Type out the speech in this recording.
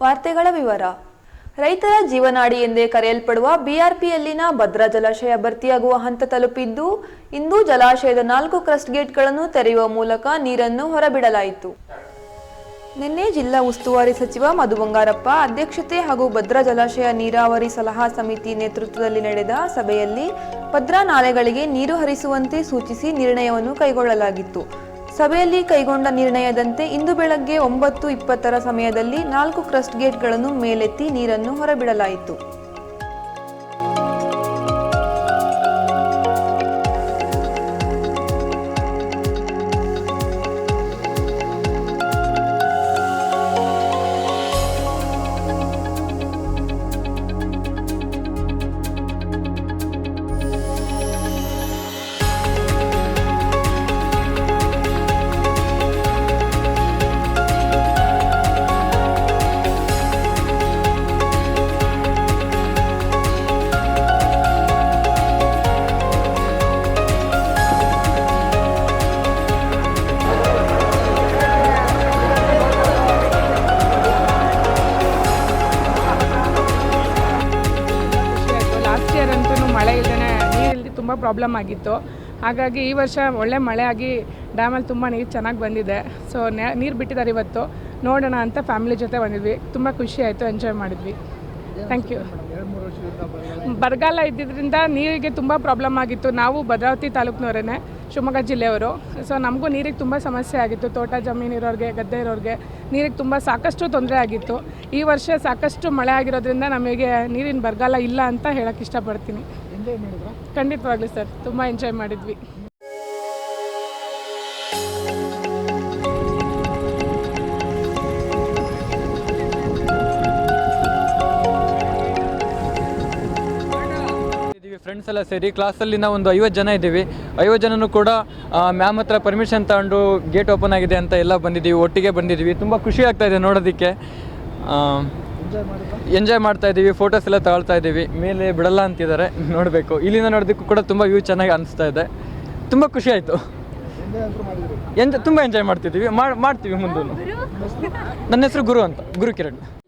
ವಾರ್ತೆಗಳ ವಿವರ. ರೈತರ ಜೀವನಾಡಿ ಎಂದೇ ಕರೆಯಲ್ಪಡುವ ಬಿಆರ್ಪಿಯಲ್ಲಿನ ಭದ್ರಾ ಜಲಾಶಯ ಭರ್ತಿಯಾಗುವ ಹಂತ ತಲುಪಿದ್ದು, ಇಂದು ಜಲಾಶಯದ ನಾಲ್ಕು ಕ್ರಸ್ಟ್ ಗೇಟ್ಗಳನ್ನು ತೆರೆಯುವ ಮೂಲಕ ನೀರನ್ನು ಹೊರಬಿಡಲಾಯಿತು. ನಿನ್ನೆ ಜಿಲ್ಲಾ ಉಸ್ತುವಾರಿ ಸಚಿವ ಮಧು ಬಂಗಾರಪ್ಪ ಅಧ್ಯಕ್ಷತೆ ಹಾಗೂ ಭದ್ರಾ ಜಲಾಶಯ ನೀರಾವರಿ ಸಲಹಾ ಸಮಿತಿ ನೇತೃತ್ವದಲ್ಲಿ ನಡೆದ ಸಭೆಯಲ್ಲಿ ಭದ್ರಾ ನಾಲೆಗಳಿಗೆ ನೀರು ಹರಿಸುವಂತೆ ಸೂಚಿಸಿ ನಿರ್ಣಯವನ್ನು ಕೈಗೊಳ್ಳಲಾಗಿತ್ತು. ಸಭೆಯಲ್ಲಿ ಕೈಗೊಂಡ ನಿರ್ಣಯದಂತೆ ಇಂದು ಬೆಳಗ್ಗೆ ಒಂಬತ್ತು ಇಪ್ಪತ್ತರ ಸಮಯದಲ್ಲಿ ನಾಲ್ಕು ಕ್ರಸ್ಟ್ ಗೇಟ್ಗಳನ್ನು ಮೇಲೆತ್ತಿ ನೀರನ್ನು ಹೊರಬಿಡಲಾಯಿತು. ಪ್ರಾಬ್ಲಮ್ ಆಗಿತ್ತು. ಹಾಗಾಗಿ ಈ ವರ್ಷ ಒಳ್ಳೆ ಮಳೆ ಆಗಿ ಡ್ಯಾಮಲ್ಲಿ ತುಂಬ ನೀರು ಚೆನ್ನಾಗಿ ಬಂದಿದೆ. ಸೊ ನೀರು ಬಿಟ್ಟಿದ್ದಾರೆ ಇವತ್ತು. ನೋಡೋಣ ಅಂತ ಫ್ಯಾಮಿಲಿ ಜೊತೆ ಬಂದಿದ್ವಿ. ತುಂಬ ಖುಷಿ ಆಯಿತು ಎಂಜಾಯ್ ಮಾಡಿದ್ವಿ. ಥ್ಯಾಂಕ್ ಯು ಬರಗಾಲ ಇದ್ದಿದ್ದರಿಂದ ನೀರಿಗೆ ತುಂಬ ಪ್ರಾಬ್ಲಮ್ ಆಗಿತ್ತು. ನಾವು ಭದ್ರಾವತಿ ತಾಲೂಕಿನವರೇ ಶಿವಮೊಗ್ಗ ಜಿಲ್ಲೆಯವರು. ಸೊ ನಮಗೂ ನೀರಿಗೆ ತುಂಬ ಸಮಸ್ಯೆ ಆಗಿತ್ತು. ತೋಟ, ಜಮೀನು ಇರೋರಿಗೆ, ಗದ್ದೆ ಇರೋರಿಗೆ ನೀರಿಗೆ ತುಂಬ ಸಾಕಷ್ಟು ತೊಂದರೆ ಆಗಿತ್ತು. ಈ ವರ್ಷ ಸಾಕಷ್ಟು ಮಳೆ ಆಗಿರೋದ್ರಿಂದ ನಮಗೆ ನೀರಿನ ಬರಗಾಲ ಇಲ್ಲ ಅಂತ ಹೇಳೋಕ್ಕೆ ಇಷ್ಟಪಡ್ತೀನಿ. ಖಂಡಿತವಾಗ್ಲೂ ಸರ್ ತುಂಬ ಎಂಜಾಯ್ ಮಾಡಿದ್ವಿ. ಇದ್ದೀವಿ ಫ್ರೆಂಡ್ಸ್ ಎಲ್ಲ ಸೇರಿ ಕ್ಲಾಸಲ್ಲಿ ನಾವು ಒಂದು ಐವತ್ತು ಜನ ಇದ್ದೀವಿ. ಐವತ್ತು ಜನನು ಕೂಡ ಮ್ಯಾಮ್ ಹತ್ರ ಪರ್ಮಿಷನ್ ತಗೊಂಡು ಗೇಟ್ ಓಪನ್ ಆಗಿದೆ ಅಂತ ಎಲ್ಲ ಬಂದಿದ್ದೀವಿ ಒಟ್ಟಿಗೆ ಬಂದಿದ್ದೀವಿ. ತುಂಬ ಖುಷಿ ಆಗ್ತಾ ಇದೆ ನೋಡೋದಕ್ಕೆ. ಎಂಜಾಯ್ ಮಾಡ್ತಾ ಇದ್ದೀವಿ ಫೋಟೋಸ್ ಎಲ್ಲ ತಗೊಳ್ತಾ ಇದ್ದೀವಿ. ಮೇಲೆ ಬಿಡಲ್ಲ ಅಂತಿದ್ದಾರೆ ನೋಡಬೇಕು. ಇಲ್ಲಿಂದ ನೋಡೋದಕ್ಕೂ ಕೂಡ ತುಂಬ ವ್ಯೂ ಚೆನ್ನಾಗಿ ಅನಿಸ್ತಾ ಇದೆ. ತುಂಬ ಖುಷಿ ಆಯಿತು. ಎಂಜ ತುಂಬ ಎಂಜಾಯ್ ಮಾಡ್ತಿದ್ದೀವಿ. ಮಾಡ್- ಮಾಡ್ತೀವಿ ಮುಂದೆ ನನ್ನ ಹೆಸರು ಗುರು ಅಂತ ಗುರು ಕಿರಣ್.